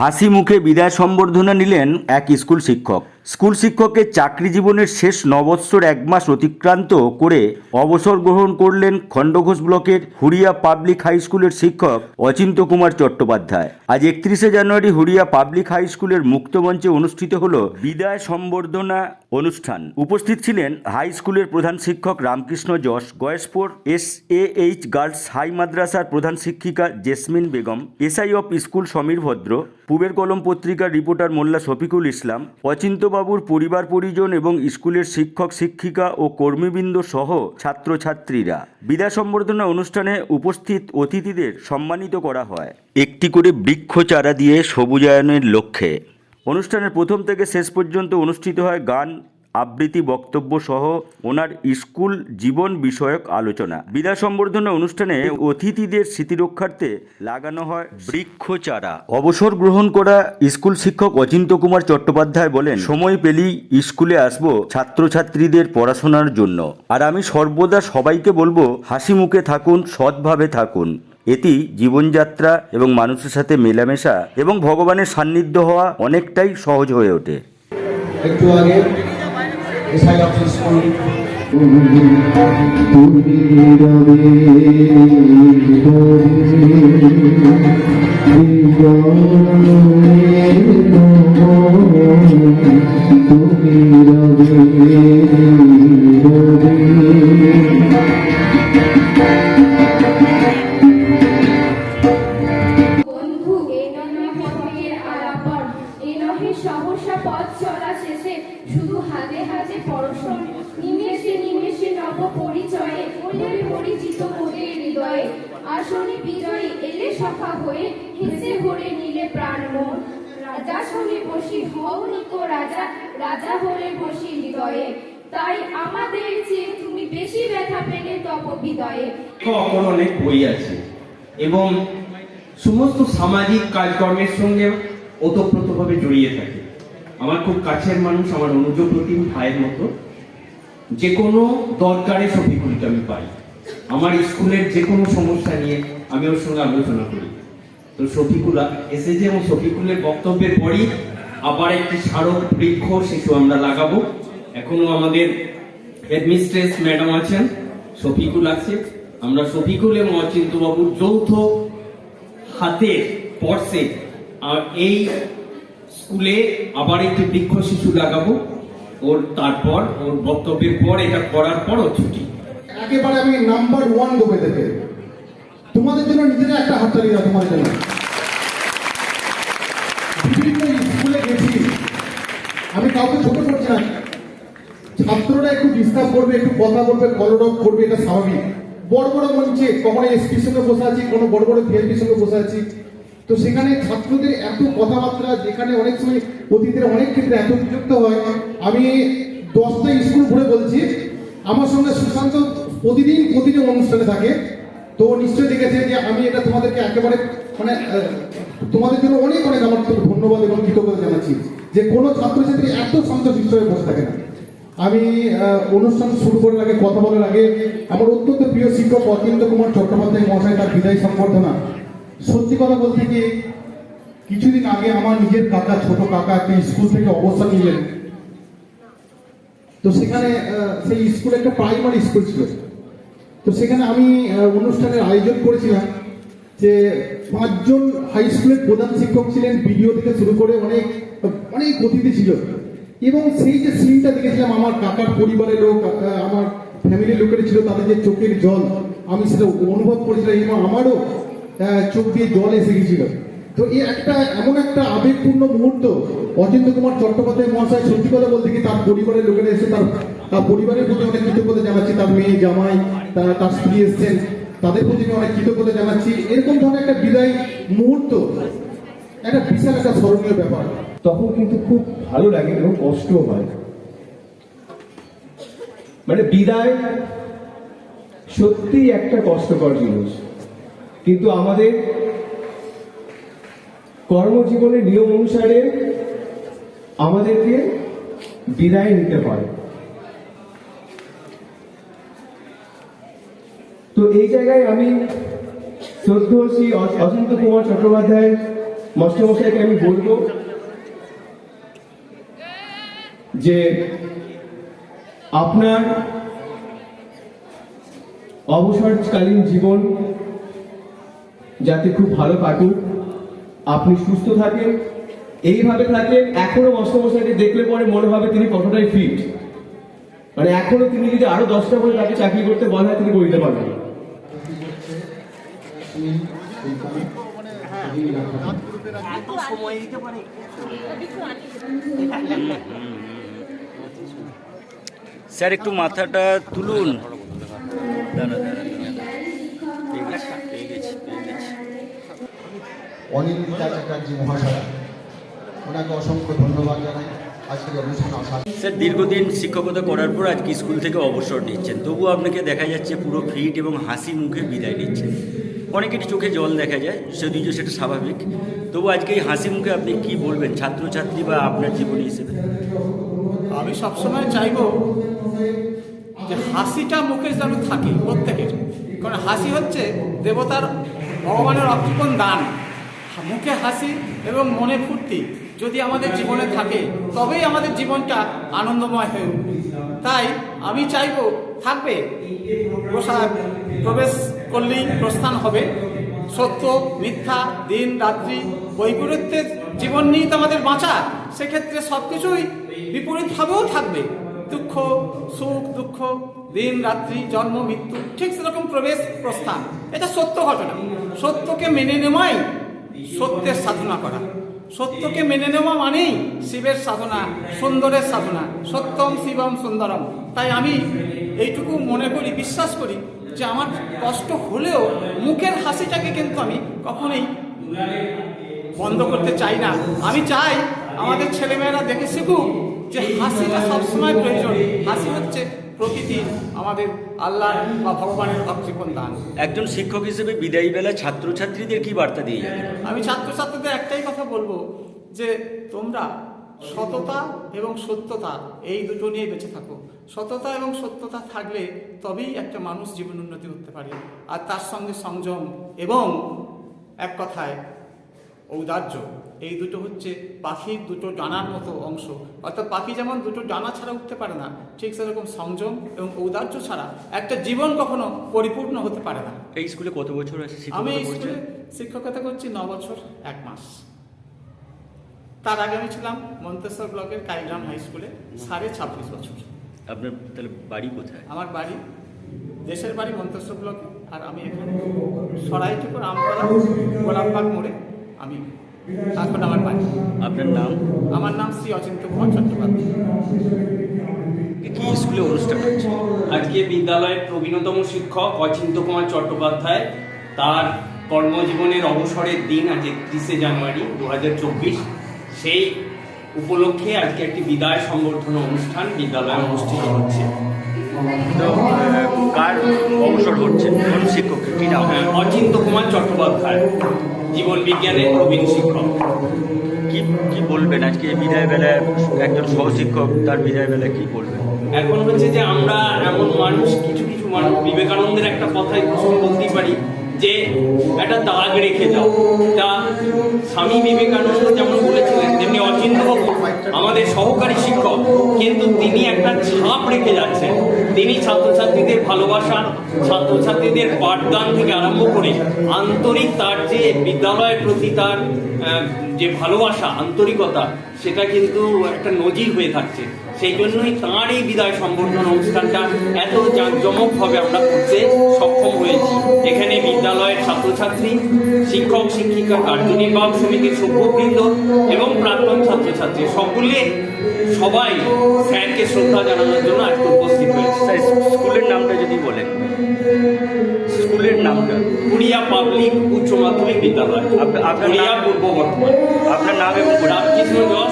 হাসি মুখে বিদায় সম্বর্ধনা নিলেন এক স্কুল শিক্ষক। স্কুল শিক্ষকের চাকরি জীবনের শেষ নবৎসর এক মাস অতিক্রান্ত করে অবসর গ্রহণ করলেন খণ্ডঘোষ ব্লকের হুড়িয়া পাবলিক হাই স্কুলের শিক্ষক অচিন্ত কুমার চট্টোপাধ্যায়। আজ একত্রিশে জানুয়ারি হুড়িয়া পাবলিক হাই স্কুলের মুক্তমঞ্চে অনুষ্ঠিত হল বিদায় সম্বর্ধনা অনুষ্ঠান। উপস্থিত ছিলেন হাই স্কুলের প্রধান শিক্ষক Ramkrishna Jash, Gayeshpur S A H girls high মাদ্রাসার প্রধান শিক্ষিকা Jasmin Begum, SI of school Samir Bhadra, Puber Kalom পত্রিকার রিপোর্টার মোল্লা শফিকুল ইসলাম অচিন্তবাবুর পরিবার পরিজন এবং স্কুলের শিক্ষক শিক্ষিকা ও কর্মীবৃন্দ সহ ছাত্রছাত্রীরা বিদায় সম্বর্ধনা অনুষ্ঠানে উপস্থিত অতিথিদের সম্মানিত করা হয়। একটি করে বৃক্ষ চারা দিয়ে সবুজায়নের লক্ষ্যে। অনুষ্ঠানের প্রথম থেকে শেষ পর্যন্ত অনুষ্ঠিত হয় গান আবৃত্তি বক্তব্য সহ ওনার স্কুল জীবন বিষয়ক আলোচনা। বিদায় সম্বর্ধনা অনুষ্ঠানে অতিথিদের স্মৃতিরক্ষার্থে লাগানো হয় বৃক্ষ চারা অবসর গ্রহণ করা স্কুল শিক্ষক অচিন্ত কুমার চট্টোপাধ্যায় বলেন সময় পেলেই স্কুলে আসব ছাত্রছাত্রীদের পড়াশোনার জন্য। আর আমি সর্বদা সবাইকে বলব হাসি মুখে থাকুন সৎভাবে থাকুন। এটি জীবনযাত্রা এবং মানুষের সাথে মেলামেশা এবং ভগবানের সান্নিধ্য হওয়া অনেকটাই সহজ হয়ে ওঠে। একটু আগে এসআই অফিস স্কুল বন্ধু শুধু হাতে হাতে পরশন নিমেষে নিমেষে নব পরিচয়ে হলে পরিচিত মোদের হৃদয়ে। আসনে বিজয়ী এলে সফা হয়ে হেসে ভরে নিলে প্রাণ মন। রাজা শোনে বসি হও রাজা রাজা হলে বসি হৃদয়ে। তাই আমাদের চেয়ে তুমি বেশি ব্যথা পেলে তপ অপর অনেক বই আছে এবং সমস্ত সামাজিক কাজকর্মের সঙ্গে ওতপ্রোতভাবে জড়িয়ে থাকে। আমার খুব কাছের মানুষ, আমার অনুজ প্রতিম ভাইয়ের মতো। যে কোনো দরকারে শফিকুলকে আমি পাই। আমার স্কুলের যে কোনো সমস্যা নিয়ে আমি ওর সঙ্গে আলোচনা করি। তো শফিকুলা এসেছে এবং শফিকুলের বক্তব্যের পরই আবার একটি স্মারক বৃক্ষ শিশু আমরা লাগাবো। এখনও আমাদের হেডমিস্ট্রেস ম্যাডাম আছেন, শফিকুল আছে। আমরা শফিকুল এবং অচিন্ত বাবুর যৌথ হাতের পর্সে, আর এই স্কুলে আবার একটি বৃক্ষ শিশু লাগাবো ওর তারপর, ওর বক্তব্যের পর, এটা করার পর ছুটি। একেবারে আমি নাম্বার ওয়ান দেবো এদেরকে তোমাদের জন্য নিজেরা একটা হাততালি দাও, তোমাদের জন্য। বিভিন্ন স্কুলে গেছি। আমি কাউকে ছোট করছি না। ছাত্ররা একটু ডিস্টার্ব করবে, একটু কথা বলবে কলরব করবে, এটা স্বাভাবিক। বড় বড় মঞ্চে, কখনো এসপির সঙ্গে বসে আছি, কোনো বড় বড় ভিএলপির সঙ্গে বসে আছি। তো সেখানে ছাত্রদের এত কথাবার্তা, যেখানে অনেক সময় অতীতের অনেক ক্ষেত্রে এত বিযুক্ত হয় আমি দশটা স্কুল ঘুরে বলছি। আমার সঙ্গে সুশান্ত প্রতিদিন প্রতিদিন অনুষ্ঠানে থাকে। তো ও নিশ্চয়ই দেখেছে যে আমি এটা তোমাদেরকে একেবারে মানে তোমাদের জন্য অনেক অনেক আমার ধন্যবাদ এবং কৃতজ্ঞতা জানাচ্ছি যে কোনো ছাত্রছাত্রী এত শান্তশিষ্ট হয়ে বসে থাকে না। আমি অনুষ্ঠান শুরু করার আগে, কথা বলার আগে, আমার অত্যন্ত প্রিয় শিক্ষক অরবিন্দ কুমার চট্টোপাধ্যায় মহাশয়, তার বিদায় সম্বর্ধনা সত্যি কথা বলতে কি, কিছুদিন আগে আমার নিজের কাকা, ছোট কাকা একটা স্কুল থেকে অবসর নিলেন। তো সেখানে সেই স্কুলে একটা প্রাইমারি স্কুল ছিল। তো সেখানে আমি অনুষ্ঠানের আয়োজন করেছিলাম যে পাঁচজন হাই স্কুলের প্রধান শিক্ষক ছিলেন ভিডিও থেকে শুরু করে অনেক অনেক অতিথি ছিল। এবং সেই যে সিনটা দেখেছিলাম, আমার কাকার পরিবারের লোক আমার ফ্যামিলির লোকের ছিল, তাদের যে চোখের জল, আমি সেটা অনুভব করেছিলাম এবং আমারও চোখ দিয়ে জল এসে গেছিল। তো এই একটা, এমন একটা আবেগপূর্ণ মুহূর্ত অচিন্ত কুমার চট্টোপাধ্যায় মহাশয় সত্যি কথা বলতে কি তার পরিবারের লোকেরা এসে তার তার পরিবারের প্রতি অনেক কৃতজ্ঞতা জানাচ্ছি, তার মেয়ে জামাই, তার তার স্ত্রী এসছেন, তাদের প্রতি অনেক কৃতজ্ঞতা জানাচ্ছি। এরকম ধরনের একটা বিদায় মুহূর্ত, একটা বিশাল একটা স্মরণীয় ব্যাপার। তখন কিন্তু খুব ভালো লাগে এবং কষ্ট হয়। মানে বিদায় সত্যি একটা কষ্টকর জিনিস। কিন্তু আমাদের কর্মজীবনের নিয়ম অনুসারে আমাদেরকে বিদায় নিতে হয় তো এই জায়গায় আমি শ্রদ্ধ শ্রী কুমার চট্টোপাধ্যায় মাস্টারমশাইকে আমি বলব যে আপনার অবসরকালীন জীবন যাতে খুব ভালো কাটুক। আপনি সুস্থ থাকেন, এইভাবে থাকেন এখনও মাস্টারমশাইকে দেখলে পরে মনে হবে তিনি কতটাই ফিট মানে এখনও তিনি যদি আরও দশটা করে তাকে চাকরি করতে বলা হয়, তিনি করতে পারবেন স্যার, একটু মাথাটা তুলুন। দাঁড়া অনিন্দিতা চ্যাটার্জি মহাশয়া ওনাকে অসংখ্য ধন্যবাদ জানাই। আজকের অনুষ্ঠানে আসা স্যার দীর্ঘদিন শিক্ষকতা করার পর আজকে স্কুল থেকে অবসর নিচ্ছেন। তবুও আপনাকে দেখা যাচ্ছে পুরো ফিট এবং হাসি মুখে বিদায় নিচ্ছেন। অনেকেরই চোখে জল দেখা যায় যদিও সেটা স্বাভাবিক। তবু আজকে এই হাসি মুখে আপনি কি বলবেন ছাত্রছাত্রী বা আপনার জীবনী হিসেবে? আমি সবসময় চাইব যে হাসিটা মুখে যেন থাকে প্রত্যেকের। কারণ হাসি হচ্ছে দেবতার ভগবানের অকৃপণ দান। মুখে হাসি এবং মনে ফুর্তি যদি আমাদের জীবনে থাকে, তবেই আমাদের জীবনটা আনন্দময় হয়ে তাই আমি চাইব, থাকবে। প্রবেশ করলেই প্রস্থান হবে। সত্য, মিথ্যা, দিন, রাত্রি, বৈপরীত্যের জীবন নিয়েই তো আমাদের বাঁচা, সেক্ষেত্রে সব কিছুই বিপরীতভাবেও থাকবে। দুঃখ, সুখ, দুঃখ, দিন, রাত্রি, জন্ম, মৃত্যু, ঠিক সেরকম প্রবেশ, প্রস্থান। এটা সত্য ঘটনা। সত্যকে মেনে নেওয়াই সত্যের সাধনা করা। সত্যকে মেনে নেওয়া মানেই শিবের সাধনা, সুন্দরের সাধনা। সত্যম শিবম সুন্দরম। তাই আমি এইটুকু মনে করি, বিশ্বাস করি যে আমার কষ্ট হলেও মুখের হাসিটাকে কিন্তু আমি কখনোই বন্ধ করতে চাই না। আমি চাই আমাদের ছেলেমেয়েরা দেখে শিখুক যে হাসিটা সবসময় প্রয়োজন। হাসি হচ্ছে প্রকৃতির আমাদের আল্লাহ বা ভগবানের অকৃপণ দান। একজন শিক্ষক হিসেবে বিদায়ী বেলা ছাত্রছাত্রীদের কি বার্তা দিয়ে যাবেন? আমি ছাত্রছাত্রীদের একটাই কথা বলব যে তোমরা সততা এবং সত্যতা এই দুটো নিয়ে বেঁচে থাকো। সততা এবং সত্যতা থাকলে তবেই একটা মানুষ জীবন উন্নতি করতে পারে। আর তার সঙ্গে সংযম এবং এক কথায় ঔদার্য। এই দুটো হচ্ছে পাখির দুটো ডানার মতো অংশ। অর্থাৎ পাখি যেমন দুটো ডানা ছাড়া উঠতে পারে না ঠিক সেরকম সংযম এবং ঔদার্য ছাড়া একটা জীবন কখনো পরিপূর্ণ হতে পারে না। এই স্কুলে কত বছর আছে আমি এই স্কুলে শিক্ষকতা করছি ন বছর এক মাস। তার আগে আমি ছিলাম মন্তেশ্বর ব্লকের কাইগ্রাম হাই স্কুলে সাড়ে ছাব্বিশ বছর। আপনার তাহলে বাড়ি কোথায়? আমার বাড়ি দেশের বাড়ি মন্তেশ্বর ব্লকে আর আমি এখানে সরাইটুকুর আমতলা গোলাপবাগ মোড়ে আমি এখন আমার বাড়ি আপনার নাম? আমার নাম শ্রী অচিন্ত কুমার চট্টোপাধ্যায়। কি স্কুলে অনুষ্ঠান হচ্ছে আজকে বিদ্যালয়ের প্রবীণতম শিক্ষক অচিন্ত কুমার চট্টোপাধ্যায় তার কর্মজীবনের অবসরের দিন আজ একত্রিশে জানুয়ারি দু হাজার চব্বিশ সেই উপলক্ষে আজকে একটি বিদায় সম্বর্ধনা অনুষ্ঠান বিদ্যালয়ে অনুষ্ঠিত হচ্ছে। কার অবসর হচ্ছে? কোন শিক্ষক কি নাম? হ্যাঁ, অচিন্ত কুমার চট্টোপাধ্যায় জীবন বিজ্ঞানের প্রবীণ শিক্ষক। কি কি বলবেন? আজকে বিদায় বেলায় একজন সহশিক্ষক তার বিদায় বেলায় কি বলবেন? এখন হচ্ছে যে আমরা এমন মানুষ কিছু কিছু মানুষ বিবেকানন্দের একটা কথাই প্রশ্ন বলতেই পারি যে একটা দাগ রেখে যাও। তা স্বামী বিবেকানন্দ যেমন অচিন্তবাবু আমাদের সহকারী শিক্ষক, কিন্তু তিনি একটা ছাপ রেখে যাচ্ছেন। তিনি ছাত্রছাত্রীদের ভালোবাসা, ছাত্রছাত্রীদের পাঠদান থেকে আরম্ভ করে আন্তরিক তার যে বিদ্যালয়ের প্রতি তার যে ভালোবাসা, আন্তরিকতা সেটা কিন্তু একটা নজির হয়ে থাকছে। সেই জন্যই তাঁর এই বিদায় সম্বর্ধনা অনুষ্ঠানটা এত জাঁকজমকভাবে আমরা করতে সক্ষম হয়েছি। এখানে বিদ্যালয়ের ছাত্রছাত্রী শিক্ষক শিক্ষিকা কার্যনির্বাহক সমিতির সভ্যবৃন্দ এবং প্রাক্তন ছাত্রছাত্রী সকলে সবাই স্যারকে শ্রদ্ধা জানানোর জন্য আজকে উপস্থিত হয়েছে। স্কুলের নামটা যদি বলেন। স্কুলের নামটা। কুড়িয়া পাবলিক উচ্চ মাধ্যমিক বিদ্যালয়। আপনার? পূর্ব বর্ধমান। আপনার নাম এবং। রামকৃষ্ণ যশ